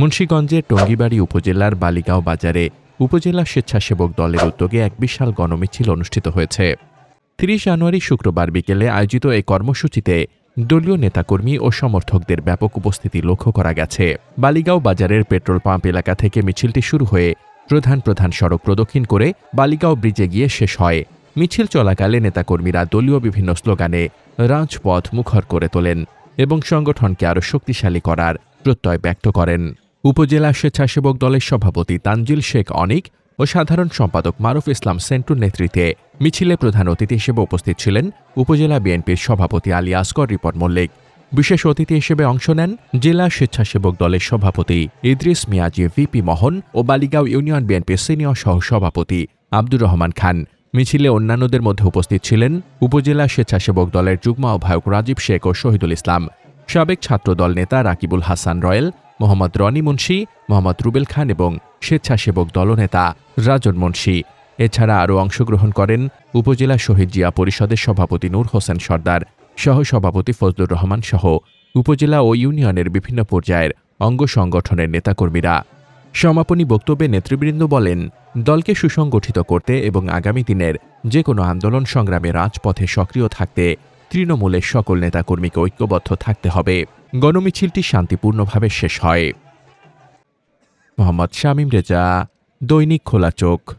মুন্সীগঞ্জের টঙ্গিবাড়ি উপজেলার বালিগাঁও বাজারে উপজেলা স্বেচ্ছাসেবক দলের উদ্যোগে এক বিশাল গণমিছিল অনুষ্ঠিত হয়েছে। তিরিশ জানুয়ারি শুক্রবার বিকেলে আয়োজিত এই কর্মসূচিতে দলীয় নেতাকর্মী ও সমর্থকদের ব্যাপক উপস্থিতি লক্ষ্য করা গেছে। বালিগাঁও বাজারের পেট্রোল পাম্প এলাকা থেকে মিছিলটি শুরু হয়ে প্রধান প্রধান সড়ক প্রদক্ষিণ করে বালিগাঁও ব্রিজে গিয়ে শেষ হয়। মিছিল চলাকালে নেতাকর্মীরা দলীয় বিভিন্ন স্লোগানে রাজপথ মুখর করে তোলেন এবং সংগঠনকে আরও শক্তিশালী করার প্রত্যয় ব্যক্ত করেন। উপজেলা স্বেচ্ছাসেবক দলের সভাপতি তানজিল শেখ অনিক ও সাধারণ সম্পাদক মারুফ ইসলাম সেন্টুর নেতৃত্বে মিছিলে প্রধান অতিথি হিসেবে উপস্থিত ছিলেন উপজেলা বিএনপির সভাপতি আলী আসগর রিপন মল্লিক। বিশেষ অতিথি হিসেবে অংশ নেন জেলা স্বেচ্ছাসেবক দলের সভাপতি ইদ্রিস মিয়াজি ভিপি মোহন ও বালিগাঁও ইউনিয়ন বিএনপির সিনিয়র সহ সভাপতি আব্দুর রহমান খান। মিছিলে অন্যান্যদের মধ্যে উপস্থিত ছিলেন উপজেলা স্বেচ্ছাসেবক দলের যুগ্ম আহ্বায়ক রাজীব শেখ ও শহীদুল ইসলাম। সাবেক ছাত্রদল নেতা রাকিবুল হাসান রয়েল মোহাম্মদ রনি মুন্সি, মোহাম্মদ রুবেল খান এবং স্বেচ্ছাসেবক দলনেতা রাজন মুন্সি। এছাড়া আরও অংশগ্রহণ করেন উপজেলা শহীদ জিয়া পরিষদের সভাপতি নূর হোসেন সর্দার, সহ সভাপতি ফজলুর রহমান সহ উপজেলা ও ইউনিয়নের বিভিন্ন পর্যায়ের অঙ্গ সংগঠনের নেতাকর্মীরা। সমাপনী বক্তব্যে নেতৃবৃন্দ বলেন, দলকে সুসংগঠিত করতে এবং আগামী দিনের যে কোনো আন্দোলন সংগ্রামে রাজপথে সক্রিয় থাকতে তৃণমূলের সকল নেতাকর্মীকে ঐক্যবদ্ধ থাকতে হবে। গণমিছিলটি শান্তিপূর্ণভাবে শেষ হয়। মোহাম্মদ শামীম রেজা, দৈনিক খোলা চোখ।